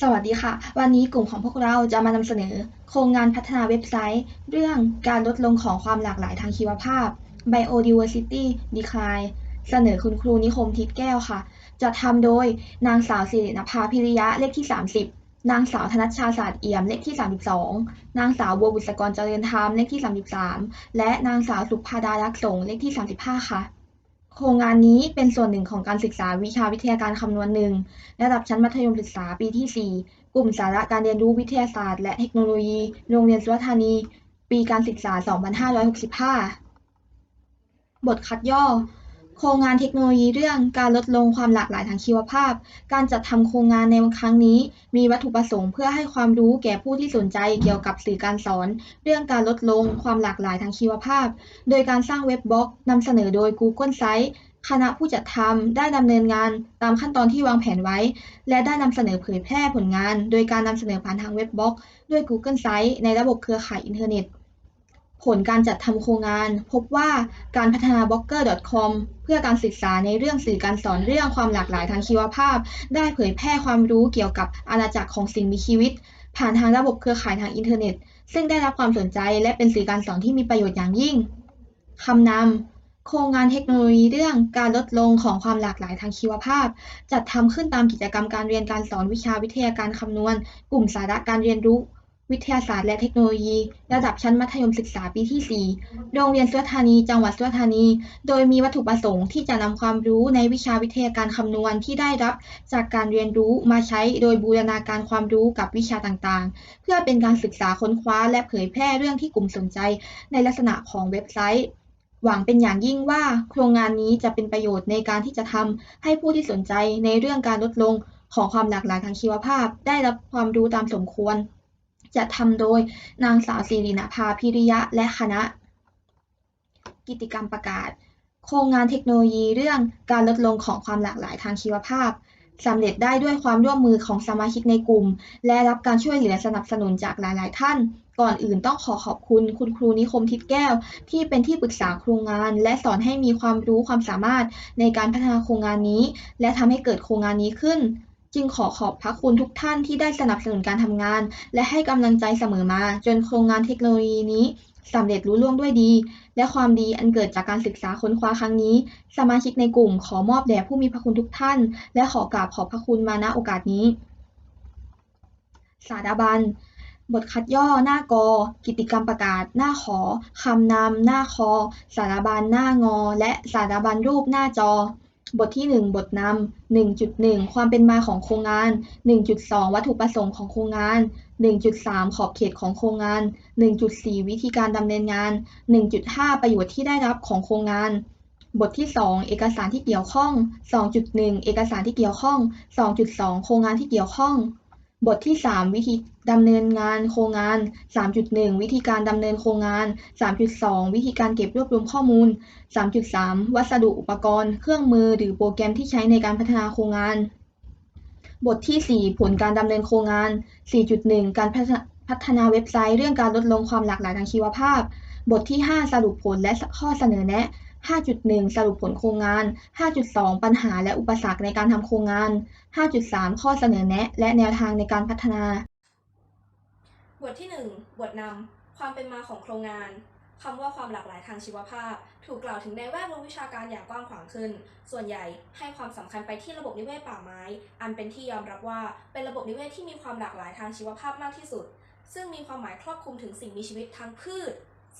สวัสดีค่ะ วันนี้กลุ่มของพวกเราจะมานำเสนอ โครงงานพัฒนาเว็บไซต์ เรื่องการลดลงของความหลากหลายทางชีวภาพ Biodiversity Decline เสนอคุณครูนิคมทิพย์แก้วค่ะ จะทำโดยนางสาวสิรินภาพิริยะเลขที่ 30 นางสาวธนัชชาศาสตร์เอี่ยมเลขที่ 32 นางสาวบัวบุษกรเจริญธรรมเลขที่ 33 และนางสาวสุภาดาลักษสงเลขที่ 35 ค่ะ โครงงานนี้เป็นส่วนหนึ่งของการศึกษาวิชาวิทยาการคำนวณหนึ่งระดับชั้นมัธยมศึกษาปีที่ 4 กลุ่มสาระการเรียนรู้วิทยาศาสตร์และเทคโนโลยี โรงเรียนสุวธานี ปีการศึกษา 2565 บทคัดย่อ โครงงานเทคโนโลยีเรื่องการลดลงความหลากหลายทางชีวภาพ การจัดทำโครงงานในครั้งนี้ มีวัตถุประสงค์เพื่อให้ความรู้แก่ผู้ที่สนใจเกี่ยวกับสื่อการสอน เรื่องการลดลงความหลากหลายทางชีวภาพ โดยการสร้างเว็บบล็อกนำเสนอโดย Google Sites คณะผู้จัดทำได้ดำเนินงานตามขั้นตอนที่วางแผนไว้ และได้นำเสนอเผยแพร่ผลงาน โดยการนำเสนอผ่านทางเว็บบล็อก ด้วย Google Sites ในระบบเครือข่ายอินเทอร์เน็ต ผลการจัดทำโครงงาน พบว่าการพัฒนา blogger.com เพื่อการศึกษาในเรื่องสื่อการสอนเรื่องความหลากหลายทางชีวภาพ ได้เผยแพร่ความรู้เกี่ยวกับอาณาจักรของสิ่งมีชีวิต ผ่านทางระบบเครือข่ายทางอินเทอร์เน็ต ซึ่งได้รับความสนใจและเป็นสื่อการสอนที่มีประโยชน์อย่างยิ่งคำนำโครงงานเทคโนโลยีเรื่องการลดลงของความหลากหลายทางชีวภาพ จัดทำขึ้นตามกิจกรรมการเรียนการสอนวิชาวิทยาการคำนวณ กลุ่มสาระการเรียนรู้ วิทยาศาสตร์และเทคโนโลยี ระดับชั้นมัธยมศึกษาปีที่ 4 โรงเรียนสุธานี จังหวัดสุธานี โดยมีวัตถุประสงค์ที่จะนำความรู้ในวิชาวิทยาการคำนวณที่ได้รับจากการเรียนรู้มาใช้โดยบูรณาการความรู้กับวิชาต่างๆ เพื่อเป็นการศึกษาค้นคว้าและเผยแพร่เรื่องที่กลุ่มสนใจ ในลักษณะของเว็บไซต์หวังเป็นอย่างยิ่งว่าโครงงานนี้จะเป็นประโยชน์ในการที่จะทำให้ผู้ที่สนใจในเรื่องการลดลงของความหลากหลายทางชีวภาพ ได้รับความรู้ตามสมควร จัดทำโดยนางสาวสิรินภาพิริยะและคณะ กิจกรรมประกาศ โครงงานเทคโนโลยีเรื่องการลดลงของความหลากหลายทางชีวภาพสำเร็จได้ด้วยความร่วมมือของสมาชิกในกลุ่ม และรับการช่วยเหลือสนับสนุนจากหลาย ๆ ท่าน ก่อนอื่นต้องขอขอบคุณคุณครูนิคมทิพย์แก้ว ที่เป็นที่ปรึกษาโครงงาน และสอนให้มีความรู้ความสามารถในการพัฒนาโครงงานนี้ และทำให้เกิดโครงงานนี้ขึ้น จึงขอขอบพระคุณทุกท่านที่ได้สนับสนุนการทำงาน และให้กำลังใจเสมอมา จนโครงงานเทคโนโลยีนี้สำเร็จลุล่วงด้วยดี และความดีอันเกิดจากการศึกษาค้นคว้าครั้งนี้ สมาชิกในกลุ่มขอมอบแด่ผู้มีพระคุณทุกท่าน และขอกราบขอบพระคุณมาณโอกาสนี้ สาดาบัน บทคัดย่อหน้ากอ กิจกรรมประกาศ หน้าขอคำนำหน้าคอ สารบัญหน้างอ และสารบัญรูปหน้าจอ บทที่ 1 บทนำ 1.1 ความเป็นมาของโครงงาน 1.2 วัตถุประสงค์ของโครงงาน 1.3 ขอบเขตของโครงงาน 1.4 วิธีการดำเนินงาน 1.5 ประโยชน์ที่ได้รับของโครงงาน บทที่ 2 เอกสารที่เกี่ยวข้อง 2.1 เอกสารที่เกี่ยวข้อง 2.2 โครงงานที่เกี่ยวข้อง บทที่ 3 วิธีดำเนินงานโครงงาน 3.1 วิธีการดำเนินโครงงาน 3.2 วิธีการเก็บรวบรวมข้อมูล 3.3 วัสดุอุปกรณ์ เครื่องมือหรือโปรแกรมที่ใช้ในการพัฒนาโครงงาน บทที่ 4 ผลการดำเนินโครงงาน 4.1 การพัฒนาเว็บไซต์ เรื่องการลดลงความหลากหลายทางชีวภาพ บทที่ 5 สรุปผลและข้อเสนอแนะ 5.1 สรุปผลโครงงาน 5.2 ปัญหาและอุปสรรคในการทำโครงงาน 5.3 ข้อเสนอแนะ และแนวทางในการพัฒนา บทที่ 1 บทนำ ความเป็นมาของโครงงานคำว่าความหลากหลายทางชีวภาพ ถูกกล่าวถึงในแวดวงวิชาการอย่างกว้างขวางขึ้น ส่วนใหญ่ให้ความสำคัญไปที่ระบบนิเวศป่าไม้ อันเป็นที่ยอมรับว่าเป็นระบบนิเวศที่มีความหลากหลายทางชีวภาพมากที่สุด ซึ่งมีความหมายครอบคลุมถึงสิ่งมีชีวิตทั้งพืช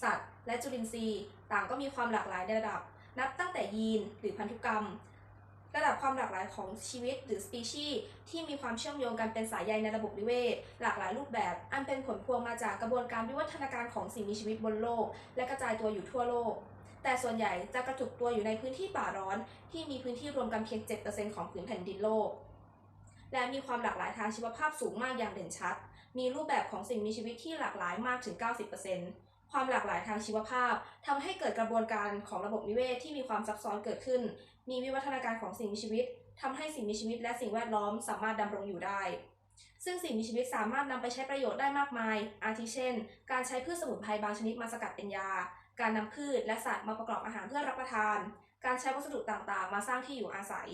สัตว์ และจุลินทรีย์ ต่างก็มีความหลากหลายในระดับ นับตั้งแต่ยีนหรือพันธุกรรม ระดับความหลากหลายของชีวิตหรือสปีชีส์ที่มีความเชื่อมโยงกันเป็นสายใยในระบบนิเวศ หลากหลายรูปแบบ อันเป็นผลพวงมาจากกระบวนการวิวัฒนาการของสิ่งมีชีวิตบนโลก และกระจายตัวอยู่ทั่วโลก แต่ส่วนใหญ่จะกระจุกตัวอยู่ในพื้นที่ป่าร้อน ที่มีพื้นที่รวมกันเพียง 7%ของพื้นแผ่นดินโลก และมีความหลากหลายทางชีวภาพสูงมากอย่างเด่นชัดมีรูปแบบของสิ่งมีชีวิตที่หลากหลายมากถึง 90% ความหลากหลายทางชีวภาพทำให้เกิดกระบวนการของระบบนิเวศที่มีความซับซ้อนเกิดขึ้น มีวิวัฒนาการของสิ่งมีชีวิตทำให้สิ่งมีชีวิตและสิ่งแวดล้อมสามารถดำรงอยู่ได้ ซึ่งสิ่งมีชีวิตสามารถนำไปใช้ประโยชน์ได้มากมาย อาทิเช่น การใช้พืชสมุนไพรบางชนิดมาสกัดเป็นยา การนำพืชและสัตว์มาประกอบอาหารเพื่อรับประทาน การใช้วัสดุต่างๆ มาสร้างที่อยู่อาศัย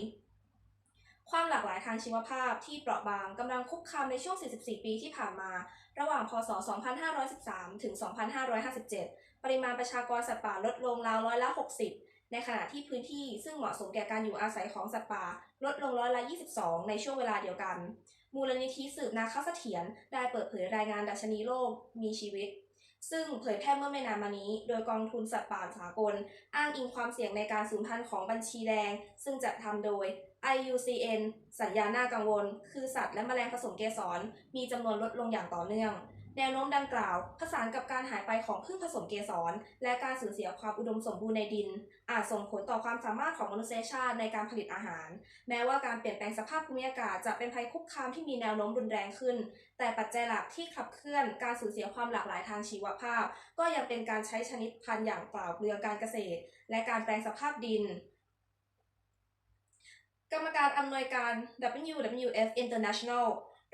ความหลากหลายทางชีวภาพที่เปราะบางกำลังคุกคามในช่วง 44 ปีที่ผ่านมา ระหว่าง พศ 2513 ถึง 2557 ปริมาณประชากรสัตว์ป่าลดลงราวร้อยละ 60 ในขณะที่พื้นที่ซึ่งเหมาะสมแก่การอยู่อาศัยของสัตว์ป่า ลดลงร้อยละ 22 ในช่วงเวลาเดียวกัน มูลนิธิสืบนาคเสถียรได้เปิดเผยรายงานดัชนีโลกมีชีวิตซึ่งเผยแพร่เมื่อไม่นานมานี้ โดยกองทุนสัตว์ป่าสากล อ้างอิงความเสี่ยงในการสูญพันธุ์ของบัญชีแดง ซึ่งจัดทำโดย IUCN สัญญาณน่ากังวล คือสัตว์และแมลงผสมเกสร มีจำนวนลดลงอย่างต่อเนื่อง แนวโน้มดังกล่าว ผสานกับการหายไปของพืชผสมเกสร และการสูญเสียความอุดมสมบูรณ์ในดิน อาจส่งผลต่อความสามารถของมนุษยชาติในการผลิตอาหาร แม้ว่าการเปลี่ยนแปลงสภาพภูมิอากาศจะเป็นภัยคุกคามที่มีแนวโน้มรุนแรงขึ้น แต่ปัจจัยหลักที่ขับเคลื่อนการสูญเสียความหลากหลายทางชีวภาพ ก็ยังเป็นการใช้ชนิดพันธุ์อย่างเปล่าเปลืองการเกษตร และการแปลงสภาพดิน กรรมการอำนวยการ WWF International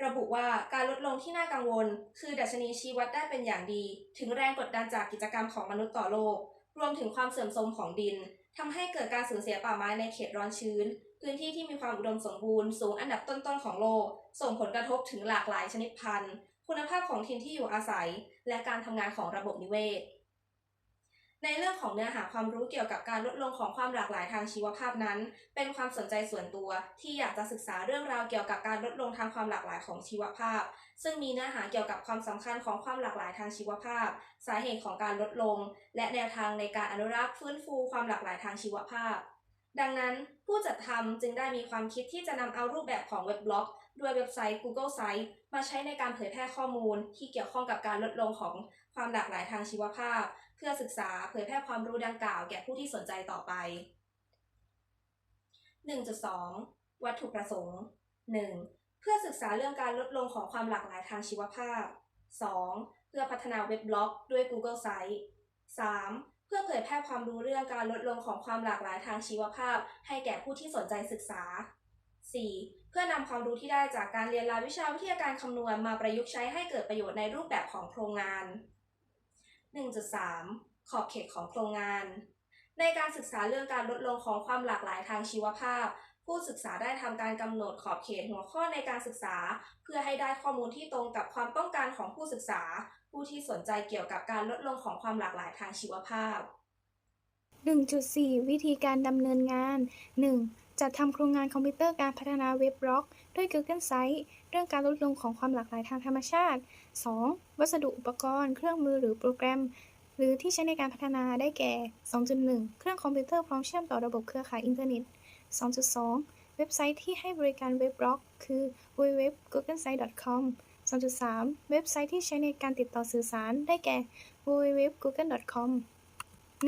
ระบุว่าการลดลงที่น่ากังวล คือดัชนีชี้วัดได้เป็นอย่างดี ถึงแรงกดดันจากกิจกรรมของมนุษย์ต่อโลก รวมถึงความเสื่อมโทรมของดินทำให้เกิดการสูญเสียป่าไม้ในเขตร้อนชื้น พื้นที่ที่มีความอุดมสมบูรณ์สูงอันดับต้นๆของโลก ส่งผลกระทบถึงหลากหลายชนิดพันธุ์ คุณภาพของถิ่นที่อยู่อาศัย และการทำงานของระบบนิเวศ ในเรื่องของเนื้อหาความรู้เกี่ยวกับการลดลงของความหลากหลายทางชีวภาพนั้น เป็นความสนใจส่วนตัวที่อยากจะศึกษาเรื่องราวเกี่ยวกับการลดลงทางความหลากหลายของชีวภาพ ซึ่งมีเนื้อหาเกี่ยวกับความสำคัญของความหลากหลายทางชีวภาพ สาเหตุของการลดลง และแนวทางในการอนุรักษ์ฟื้นฟูความหลากหลายทางชีวภาพ ดังนั้นผู้จัดทำจึงได้มีความคิดที่จะนำเอารูปแบบของเว็บบล็อกด้วยเว็บไซต์ Google Sites มาใช้ในการเผยแพร่ข้อมูลที่เกี่ยวข้องกับการลดลงของความหลากหลายทางชีวภาพ เพื่อศึกษาเผยแพร่ความรู้ดังกล่าวแก่ผู้ที่สนใจต่อไป 1.2 วัตถุประสงค์ 1. เพื่อศึกษาเรื่องการลดลงของความหลากหลายทางชีวภาพ 2. เพื่อพัฒนาเว็บบล็อกด้วย Google Sites 3. เพื่อเผยแพร่ความรู้เรื่องการลดลงของความหลากหลายทางชีวภาพ ให้แก่ผู้ที่สนใจศึกษา 4. เพื่อนำความรู้ที่ได้จากการเรียนรายวิชาวิทยาการคำนวณมาประยุกต์ใช้ให้เกิดประโยชน์ในรูปแบบของโครงงาน 1.3 ขอบเขตของโครงงาน ในการศึกษาเรื่องการลดลงของความหลากหลายทางชีวภาพ ผู้ศึกษาได้ทำการกำหนดขอบเขตหัวข้อในการศึกษา เพื่อให้ได้ข้อมูลที่ตรงกับความต้องการของผู้ศึกษา ผู้ที่สนใจเกี่ยวกับการลดลงของความหลากหลายทางชีวภาพ 1.4 วิธีการดำเนินงาน 1. จัดทำโครงงานคอมพิวเตอร์การพัฒนาเว็บบล็อก ด้วย Google Sites เรื่องการลดลงของความหลากหลายทางธรรมชาติ 2. วัสดุอุปกรณ์ เครื่องมือหรือโปรแกรม หรือที่ใช้ในการพัฒนาได้แก่ 2.1 เครื่องคอมพิวเตอร์พร้อมเชื่อมต่อระบบเครือข่ายอินเทอร์เน็ต 2.2 เว็บไซต์ที่ให้บริการเว็บบล็อก คือ www.googlesite.com 2.3 เว็บไซต์ที่ใช้ในการติดต่อสื่อสารได้แก่ www.google.com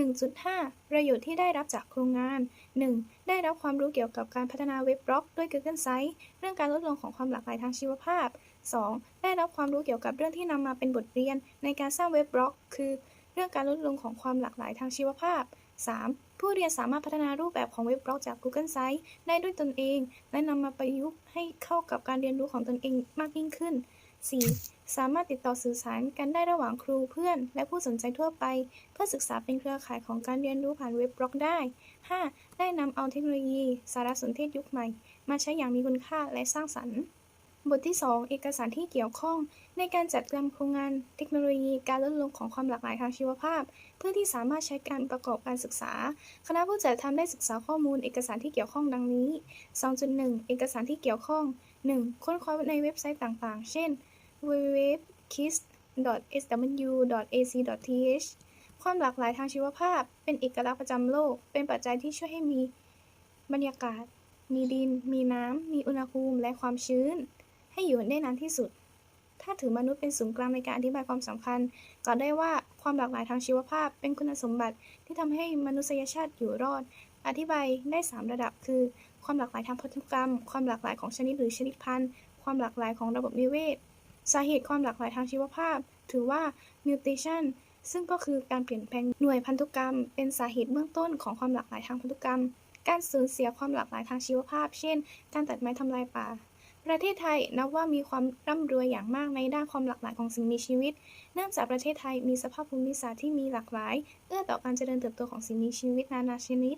1.5 ประโยชน์ที่ได้รับจากโครงงาน 1. ได้รับความรู้เกี่ยวกับการพัฒนาเว็บบล็อกด้วย Google Sites เรื่องการลดลงของความหลากหลายทางชีวภาพ 2. ได้รับความรู้เกี่ยวกับเรื่องที่นำมาเป็นบทเรียน ในการสร้างเว็บบล็อก คือ เรื่องการลดลงของความหลากหลายทางชีวภาพ 3. ผู้เรียนสามารถพัฒนารูปแบบของเว็บบล็อกจาก Google Sites ได้ด้วยตนเอง และนำมาประยุกต์ให้เข้ากับการเรียนรู้ของตนเองมากยิ่งขึ้น 4. สามารถติดต่อสื่อสารกันได้ระหว่างครูเพื่อน และผู้สนใจทั่วไป เพื่อศึกษาเป็นเครือข่ายของการเรียนรู้ผ่านเว็บบล็อกได้ 5. ได้นำเอาเทคโนโลยี สารสนเทศยุคใหม่ มาใช้อย่างมีคุณค่าและสร้างสรรค์ บทที่ 2 เอกสารที่เกี่ยวข้อง ในการจัดทำโครงงานเทคโนโลยีการลดลงของความหลากหลายทางชีวภาพ เพื่อที่สามารถใช้การประกอบการศึกษา คณะผู้จัดทำได้ศึกษาข้อมูล เอกสารที่เกี่ยวข้องดังนี้ 2.1 เอกสารที่เกี่ยวข้อง 1. ค้นคว้าในเว็บไซต์ต่างๆ เช่น www.kiss.sw.ac.th ความหลากหลายทางชีวภาพ เป็นเอกลักษณ์ประจำโลก เป็นปัจจัยที่ช่วยให้มีบรรยากาศ มีดิน มีน้ำ มีอุณหภูมิและความชื้น ให้อยู่ได้นานที่สุด ถ้าถือมนุษย์เป็นศูนย์กลางในการอธิบายความสำคัญกล่าวได้ว่าความหลากหลายทางชีวภาพ เป็นคุณสมบัติที่ทำให้มนุษยชาติอยู่รอด อธิบายได้ 3 ระดับ คือ ความหลากหลายทางพันธุกรรม ความหลากหลายของชนิดหรือชนิดพันธุ์ ความหลากหลายของระบบนิเวศ สาเหตุความหลากหลายทางชีวภาพ ถือว่า mutation ซึ่งก็คือการเปลี่ยนแปลงหน่วยพันธุกรรม เป็นสาเหตุเบื้องต้นของความหลากหลายทางพันธุกรรม การสูญเสียความหลากหลายทางชีวภาพ เช่น การตัดไม้ทำลายป่า ประเทศไทยนับว่ามีความร่ำรวยอย่างมากในด้านความหลากหลายของสิ่งมีชีวิต เนื่องจากประเทศไทยมีสภาพภูมิศาสตร์ที่มีหลากหลาย เอื้อต่อการเจริญเติบโตของสิ่งมีชีวิตนานาชนิด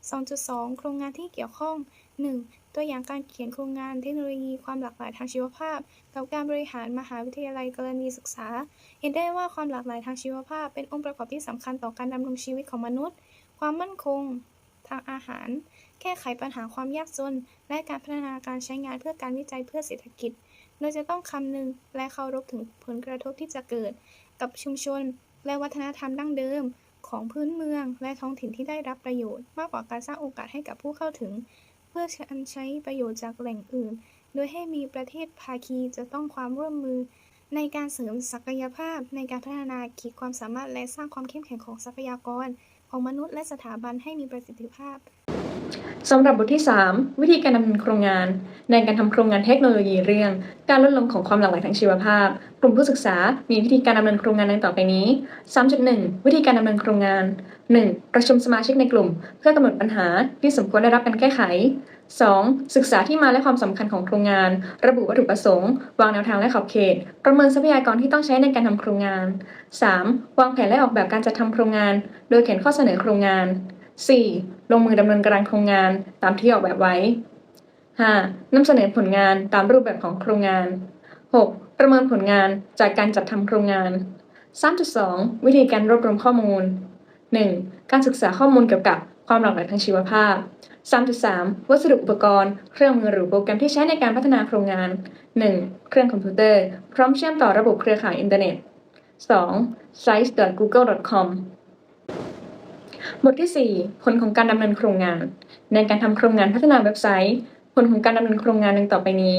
2.2 โครงงานที่เกี่ยวข้อง 1. ตัวอย่างการเขียนโครงงานเทคโนโลยีความหลากหลายทางชีวภาพ กับการบริหารมหาวิทยาลัยกรณีศึกษา เห็นได้ว่าความหลากหลายทางชีวภาพ เป็นองค์ประกอบที่สำคัญต่อการดำรงชีวิตของมนุษย์ ความมั่นคง ทางอาหาร แก้ไขปัญหาความยากจน และการพัฒนาการใช้งานเพื่อการวิจัยเพื่อเศรษฐกิจโดยจะต้องคำนึงและเคารพถึงผลกระทบที่จะเกิด กับชุมชน และวัฒนธรรมดั้งเดิมของพื้นเมืองและท้องถิ่นที่ได้รับประโยชน์ มากกว่าการสร้างโอกาสให้กับผู้เข้าถึง เพื่อการใช้ประโยชน์จากแหล่งอื่น โดยให้มีประเทศภาคีจะต้องความร่วมมือ ในการเสริมศักยภาพ ในการพัฒนาขีดความสามารถและสร้างความเข้มแข็งของทรัพยากร ของมนุษย์และสถาบันให้มีประสิทธิภาพ สำหรับบทที่ 3 วิธีการดำเนินโครงงาน ในการทำโครงงานเทคโนโลยีเรื่อง การลดลงของความหลากหลายทางชีวภาพ กลุ่มผู้ศึกษา มีวิธีการดำเนินโครงงานดังต่อไปนี้ 3.1 วิธีการดำเนินโครงงาน 1. ประชุมสมาชิกในกลุ่ม เพื่อกำหนดปัญหาที่สมควรได้รับการแก้ไข 2. ศึกษาที่มาและความสำคัญของโครงงาน ระบุวัตถุประสงค์ วางแนวทางและขอบเขต ประเมินทรัพยากรที่ต้องใช้ในการทำโครงงาน 3. วางแผนและออกแบบการจัดทำโครงงาน โดยเขียนข้อเสนอโครงงาน 4. ลงมือดำเนินการโครงงานตามที่ออกแบบไว้ 5. นำเสนอผลงานตามรูปแบบของโครงงาน 6. ประเมินผลงานจากการจัดทำโครงงาน 3.2 วิธีการรวบรวมข้อมูล 1. การศึกษาข้อมูลเกี่ยวกับความหลากหลายทางชีวภาพ 3.3 วัสดุอุปกรณ์ เครื่องมือหรือโปรแกรมที่ใช้ในการพัฒนาโครงงาน 1. เครื่องคอมพิวเตอร์ พร้อมเชื่อมต่อระบบเครือข่ายอินเทอร์เน็ต 2. sites.google.com บทที่ 4 ผลของการดำเนินโครงงาน ในการทำโครงงานพัฒนาเว็บไซต์ ผลของการดำเนินโครงงานดังต่อไปนี้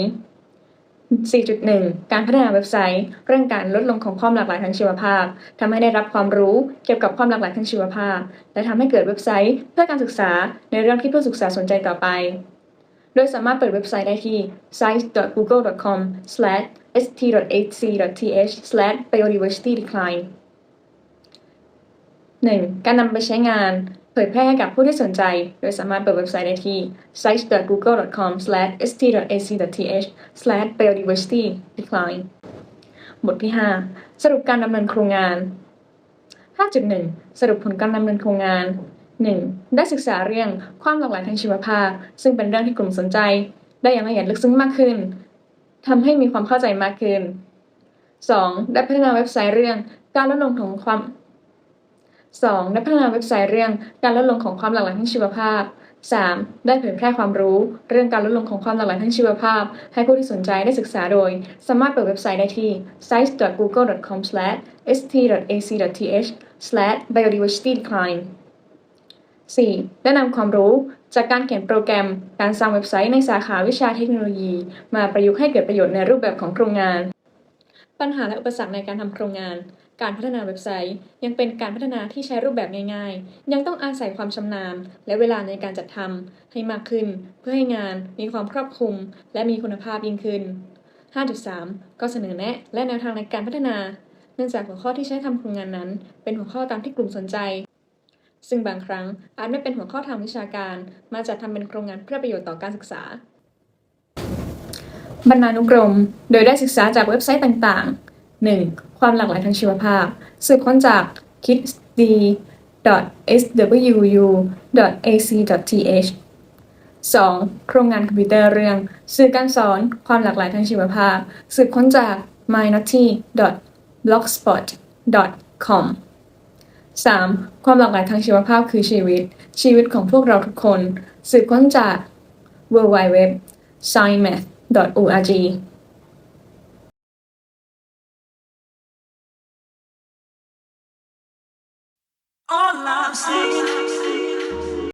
4.1 การพัฒนาเว็บไซต์ เรื่องการลดลงของความหลากหลายทางชีวภาพทำให้ได้รับความรู้เกี่ยวกับความหลากหลายทางชีวภาพ และทำให้เกิดเว็บไซต์ เพื่อการศึกษาในเรื่องที่ผู้ศึกษาสนใจต่อไป โดยสามารถเปิดเว็บไซต์ได้ที่ sites.google.com/st.ac.th/biodiversitydecline 1. การนำไปใช้งาน เผยแพร่ให้กับผู้ที่สนใจ โดยสามารถเปิดเว็บไซต์ได้ที่ sites.google.com/st.ac.th/biodiversitydecline บทที่ 5 สรุปการดำเนินโครงงาน 5.1 สรุปผลการดำเนินโครงงาน 1. ได้ศึกษาเรื่องความหลากหลายทางชีวภาพ ซึ่งเป็นเรื่องที่กลุ่มสนใจ ได้อย่างละเอียดลึกซึ้งมากขึ้นทำให้มีความเข้าใจมากขึ้น 2. ได้พัฒนาเว็บไซต์เรื่องการลดลงของความ 2. ได้พัฒนาเว็บไซต์เรื่องการลดลงของความหลากหลายทางชีวภาพ 3. ได้เผยแพร่ความรู้ เรื่องการลดลงของความหลากหลายทางชีวภาพ ให้ผู้ที่สนใจได้ศึกษาโดย สามารถเปิดเว็บไซต์ได้ที่ sites.google.com/st.ac.th/biodiversitydecline 4. ได้นำความรู้จากการเขียนโปรแกรม การสร้างเว็บไซต์ในสาขาวิชาเทคโนโลยี มาประยุกต์ให้เกิดประโยชน์ในรูปแบบของโครงงาน ปัญหาและอุปสรรคในการทำโครงงาน การพัฒนาเว็บไซต์ ยังเป็นการพัฒนาที่ใช้รูปแบบง่ายๆ ยังต้องอาศัยความชำนาญ และเวลาในการจัดทำให้มากขึ้น เพื่อให้งานมีความครอบคลุม และมีคุณภาพยิ่งขึ้น 5.3 ก็เสนอแนะ และแนวทางในการพัฒนา เนื่องจากหัวข้อที่ใช้ทำโครงงานนั้น เป็นหัวข้อตามที่กลุ่มสนใจ ซึ่งบางครั้งอาจไม่เป็นหัวข้อทางวิชาการ มาจัดทำเป็นโครงงานเพื่อประโยชน์ต่อการศึกษาบรรณานุกรม โดยได้ศึกษาจากเว็บไซต์ต่างๆ 1. ความหลากหลายทางชีวภาพ สืบค้นจาก kidsd.swu.ac.th 2. โครงงานคอมพิวเตอร์เรื่อง สื่อการสอนความหลากหลายทางชีวภาพ สืบค้นจาก minority.blogspot.com 3. ความหลากหลายทางชีวภาพคือชีวิต ชีวิตของพวกเราทุกคน สืบค้นจาก w w w s c i e n m a t h org